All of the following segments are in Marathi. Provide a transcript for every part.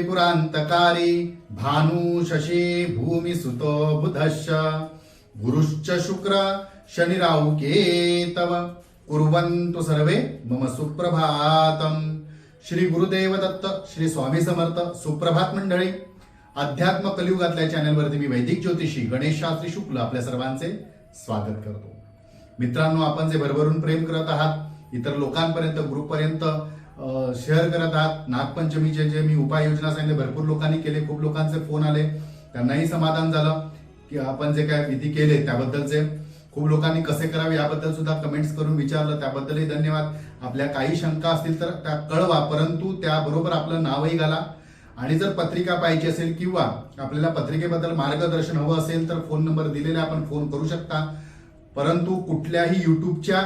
त्रिपुरान्तकारी भानु शशी भूमी सुतो बुधश्च। गुरुश्च शुक्र शनिराहुके तव कुर्वन्तु सर्वे मम सुप्रभातम श्री गुरुदेव दत्त श्री स्वामी समर्थ सुप्रभात मंडळी। अध्यात्म कलियुगातल्या चॅनलवरती मी वैदिक ज्योतिषी गणेश शास्त्री शुक्ल आपल्या सर्वांचे स्वागत करतो. मित्रांनो आपण जे भरभरून प्रेम करत आहात इतर लोकांपर्यंत ग्रुपपर्यंत शेअर करत आहात. नागपंचमीचे जे मी उपाययोजना सांगितले भरपूर लोकांनी केले खूप लोकांचे फोन आले. त्यांनाही समाधान झालं की आपण जे काय विधी केले त्याबद्दलचे. खूप लोकांनी कसे करावे याबद्दल सुद्धा कमेंट्स करून विचारलं. त्याबद्दलही धन्यवाद. आपल्या काही शंका असतील तर त्या कळवा परंतु त्याबरोबर आपलं नावही घाला. आणि जर पत्रिका पाहिजे असेल किंवा आपल्याला पत्रिकेबद्दल मार्गदर्शन हवं असेल तर फोन नंबर दिलेला आपण फोन करू शकता. परंतु कुठल्याही युट्यूबच्या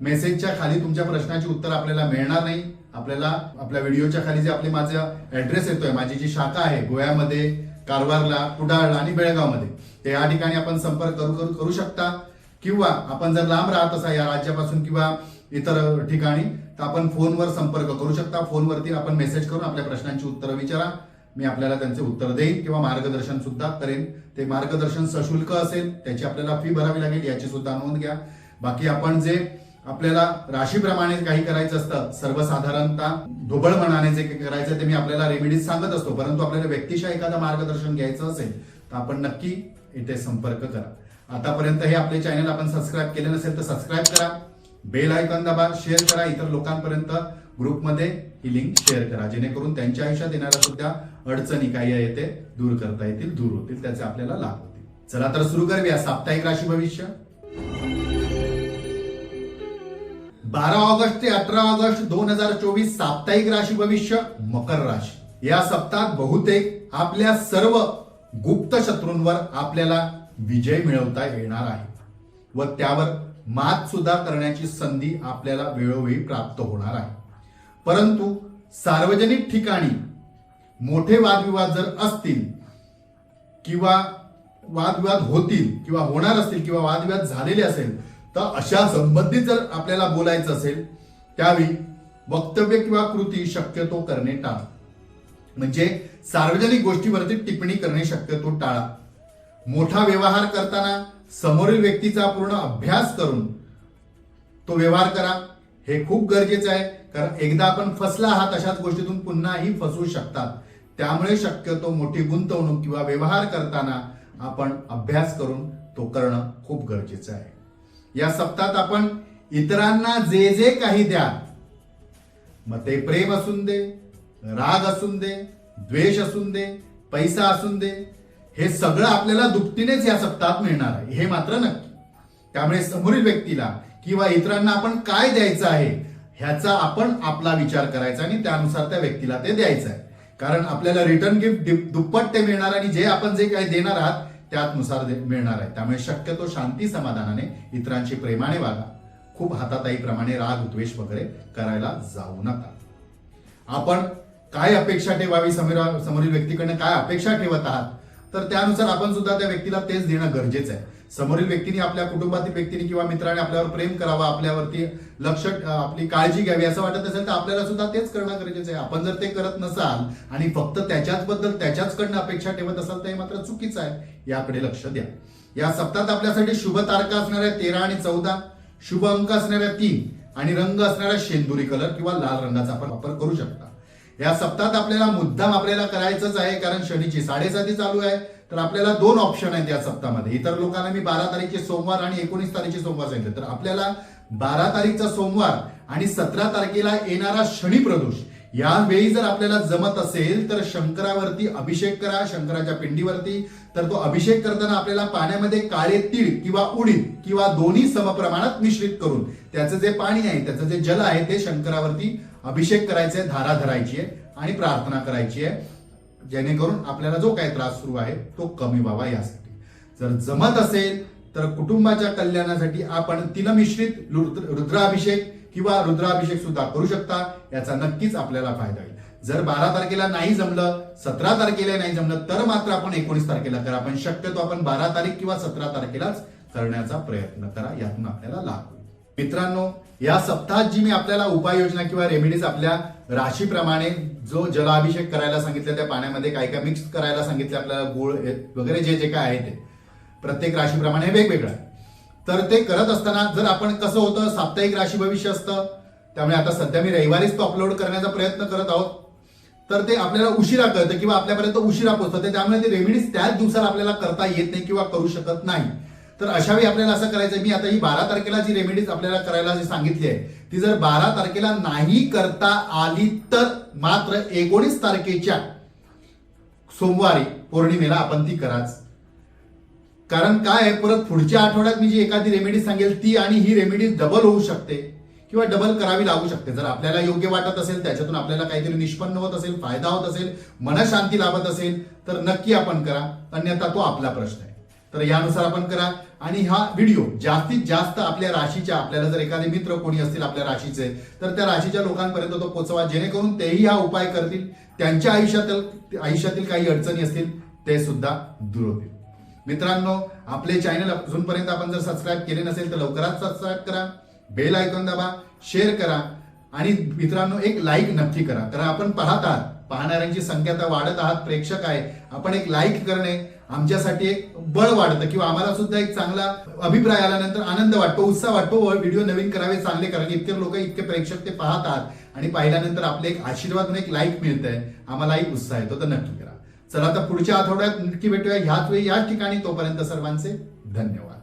मेसेजच्या खाली तुमच्या प्रश्नाची उत्तर आपल्याला मिळणार नाही. आपल्याला आपल्या व्हिडिओच्या खाली जे आपले माझा ऍड्रेस येतोय माझी जी शाखा आहे गोव्यामध्ये कारवारला कुडाळला आणि बेळगावमध्ये ते या ठिकाणी आपण संपर्क करू करू करू शकता. किंवा आपण जर लांब राहत असा या राज्यापासून किंवा इतर ठिकाणी तर आपण फोनवर संपर्क करू शकता. फोनवरती आपण मेसेज करून आपल्या प्रश्नांची उत्तरं विचारा. मी आपल्याला त्यांचे उत्तर देईन किंवा मार्गदर्शन सुद्धा करेन. ते मार्गदर्शन सशुल्क असेल त्याची आपल्याला फी भरावी लागेल याची सुद्धा नोंद घ्या. बाकी आपण जे आपल्याला राशीप्रमाणे काही करायचं असतं सर्वसाधारणतः ढोबळ मनाने जे काही करायचं ते मी आपल्याला रेमेडीज सांगत असतो परंतु आपल्याला व्यक्तिशः एखादं मार्गदर्शन घ्यायचं असेल तर आपण नक्की इथे संपर्क करा. आतापर्यंत हे आपले चॅनल आपण सबस्क्राईब केले नसेल तर सबस्क्राईब करा बेल आयकॉन दाबा शेअर करा इतर लोकांपर्यंत ग्रुपमध्ये ही लिंक शेअर करा जेणेकरून त्यांच्या आयुष्यात येणाऱ्या सुद्धा अडचणी काही आहे ते दूर करता येतील दूर होतील त्याचे आपल्याला लाभ होतील. चला तर सुरू करूया साप्ताहिक राशी भविष्य. बारा ऑगस्ट ते अठरा ऑगस्ट दोन हजार चोवीस साप्ताहिक राशी भविष्य मकर राशी. या सप्ताहात बहुतेक आपल्या सर्व गुप्त शत्रूंवर आपल्याला विजय मिळवता येणार आहे. व त्यावर मात सुद्धा करण्याची संधी आपल्याला वेळोवेळी प्राप्त होणार आहे. परंतु सार्वजनिक ठिकाणी मोठे वादविवाद जर असतील किंवा वादविवाद होतील किंवा होणार असतील किंवा वादविवाद झालेले असेल तर अशा संबंधित जर आपल्याला बोलायचं असेल त्यावेळी वक्तव्य किंवा कृती शक्यतो करणे टाळा. म्हणजे सार्वजनिक गोष्टीवरती टिप्पणी करणे शक्यतो टाळा. मोठा व्यवहार करताना समोरील व्यक्तीचा पूर्ण अभ्यास करून तो व्यवहार करा. हे खूप गरजेचं आहे कारण एकदा आपण फसला आहात अशाच गोष्टीतून पुन्हाही फसवू शकतात. त्यामुळे शक्यतो मोठी गुंतवणूक किंवा व्यवहार करताना आपण अभ्यास करून तो करणं खूप गरजेचं आहे. या सप्तात आपण इतरांना जे जे काही द्या मग ते प्रेम असून दे राग असून दे द्वेष असून दे पैसा असून दे हे सगळं आपल्याला दुपटीनेच या सप्तात मिळणार आहे. हे मात्र नक्की. त्यामुळे समोरील व्यक्तीला किंवा इतरांना आपण काय द्यायचं आहे ह्याचा आपण आपला विचार करायचा आणि त्यानुसार त्या व्यक्तीला ते द्यायचं आहे. कारण आपल्याला रिटर्न गिफ्ट दुप्पट ते मिळणार आणि जे आपण जे काही देणार आहात त्यानुसार मिळणार आहे. त्यामुळे शक्यतो शांती समाधानाने इतरांशी प्रेमाने वागा. खूप हाताताईप्रमाणे राग द्वेष वगैरे करायला जाऊ नका. आपण काय अपेक्षा ठेवावी समोर समोरील व्यक्तीकडनं? काय अपेक्षा ठेवत आहात? तर त्यानुसार आपण सुद्धा त्या व्यक्तीला तेच देणं गरजेचं आहे. समोरील व्यक्तीने आपल्या कुटुंबातील व्यक्तीने किंवा मित्राने आपल्यावर प्रेम करावं आपल्यावरती लक्ष आपली काळजी घ्यावी असं वाटत असेल तर आपल्याला सुद्धा तेच करणं गरजेचं आहे. आपण जर ते करत नसाल आणि फक्त त्याच्याच बद्दल त्याच्याचकडनं अपेक्षा ठेवत असाल तर हे मात्र चुकीचं आहे. याकडे लक्ष द्या. या सप्ताहात आपल्यासाठी शुभ तारखा असणाऱ्या तेरा आणि चौदा शुभ अंक असणाऱ्या तीन आणि रंग असणाऱ्या शेंदुरी कलर किंवा लाल रंगाचा आपण वापर करू शकता. या सप्ताहात आपल्याला मुद्दाम आपल्याला करायचंच आहे कारण शनीची साडेसाती चालू आहे. तर आपल्याला दोन ऑप्शन आहेत या सप्ताहामध्ये. इतर लोकांना मी बारा तारीखचे सोमवार आणि एकोणीस तारीखचे सोमवार सांगितले. तर आपल्याला बारा तारीखचा सोमवार आणि सतरा तारखेला येणारा शनी प्रदोष यावेळी जर आपल्याला जमत असेल तर शंकरावरती अभिषेक करा शंकराच्या पिंडीवरती. तर तो अभिषेक करताना आपल्याला पाण्यामध्ये काळे तीळ किंवा उडीद किंवा दोन्ही समप्रमाणात मिश्रित करून त्याचं जे पाणी आहे त्याचं जे जल आहे ते शंकरावरती अभिषेक करायचे धारा धरायची आहे आणि प्रार्थना करायची आहे जेणेकरून आपल्याला जो काही त्रास सुरू आहे तो कमी व्हावा यासाठी. जर जमत असेल तर कुटुंबाच्या कल्याणासाठी आपण तिलमिश्रित रुद्राभिषेक किंवा रुद्राभिषेक सुद्धा करू शकता याचा नक्कीच आपल्याला फायदा होईल. जर बारा तारखेला नाही जमलं सतरा तारखेला नाही जमलं तर मात्र आपण एकोणीस तारखेला करा. पण शक्यतो आपण बारा तारीख किंवा सतरा तारखेलाच करण्याचा प्रयत्न करा यातून आपल्याला लाभ होईल. मित्रांनो या सप्ताहात जी मी आपल्याला उपाययोजना किंवा रेमेडीज आपल्या राशीप्रमाणे जो जलाभिषेक करायला सांगितलं त्या पाण्यामध्ये काय काय मिक्स करायला सांगितले आपल्याला गुळ वगैरे जे जे काय आहे ते प्रत्येक राशीप्रमाणे वेगवेगळं तर ते करत असताना जर आपण कसं होतं साप्ताहिक राशी भविष्य असतं त्यामुळे आता सध्या मी रविवारीच तो अपलोड करण्याचा प्रयत्न करत आहोत. तर ते आपल्याला उशिरा कळतं किंवा आपल्यापर्यंत उशिरा पोहोचतं त्यामुळे ते रेमेडीज त्याच दिवसाला आपल्याला करता येत नाही किंवा करू शकत नाही. तर अशावेळी आपल्याला असं करायचं मी आता ही बारा तारखेला जी रेमेडीज आपल्याला करायला जी सांगितली आहे ती जर बारा तारखेला नाही करता आली तर मात्र एकोणीस तारखेच्या सोमवारी पौर्णिमेला आपण ती कराच. कारण काय आहे परत पुढच्या आठवड्यात मी जी एखादी रेमेडी सांगेल ती आणि ही रेमेडी डबल होऊ शकते किंवा डबल करावी लागू शकते. जर आपल्याला योग्य वाटत असेल त्याच्यातून आपल्याला काहीतरी निष्पन्न होत असेल फायदा होत असेल मनशांती लाभत असेल तर नक्की आपण करा. अन्यथा तो आपला प्रश्न आहे. तर यानुसार आपण करा. आणि हा व्हिडिओ जास्तीत जास्त आपल्या राशीच्या आपल्याला जर एखादे मित्र कोणी असतील आपल्या राशीचे तर त्या राशीच्या लोकांपर्यंत तो पोचवा. जेणेकरून तेही हा उपाय करतील. त्यांच्या आयुष्यातील आयुष्यातील काही अडचणी असतील ते सुद्धा दूर होतील. मित्रांनो आपले चॅनल अजूनपर्यंत आपण जर सबस्क्राईब केले नसेल तर लवकरात सबस्क्राईब करा. बेल आयकॉन दाबा शेअर करा. आणि मित्रांनो एक लाईक नक्की करा. कारण आपण पाहत आहात. पाहणाऱ्यांची संख्या तर वाढत आहात. प्रेक्षक आहे. आपण एक लाईक करणे आमच्यासाठी एक बळ वाढतं किंवा आम्हाला सुद्धा एक चांगला अभिप्राय आल्यानंतर आनंद वाटतो उत्साह वाटतो. व्हिडिओ नवीन करावे चांगले कारण इतके लोक इतके प्रेक्षक ते पाहतात आणि पाहिल्यानंतर आपले एक आशीर्वाद म्हणून एक लाईक मिळतंय. आम्हालाही उत्साह येतो. तर नक्की करा. चला आता पुढच्या आठवड्यात नक्की भेटूया. ह्याच वेळी याच ठिकाणी तोपर्यंत सर्वांचे धन्यवाद.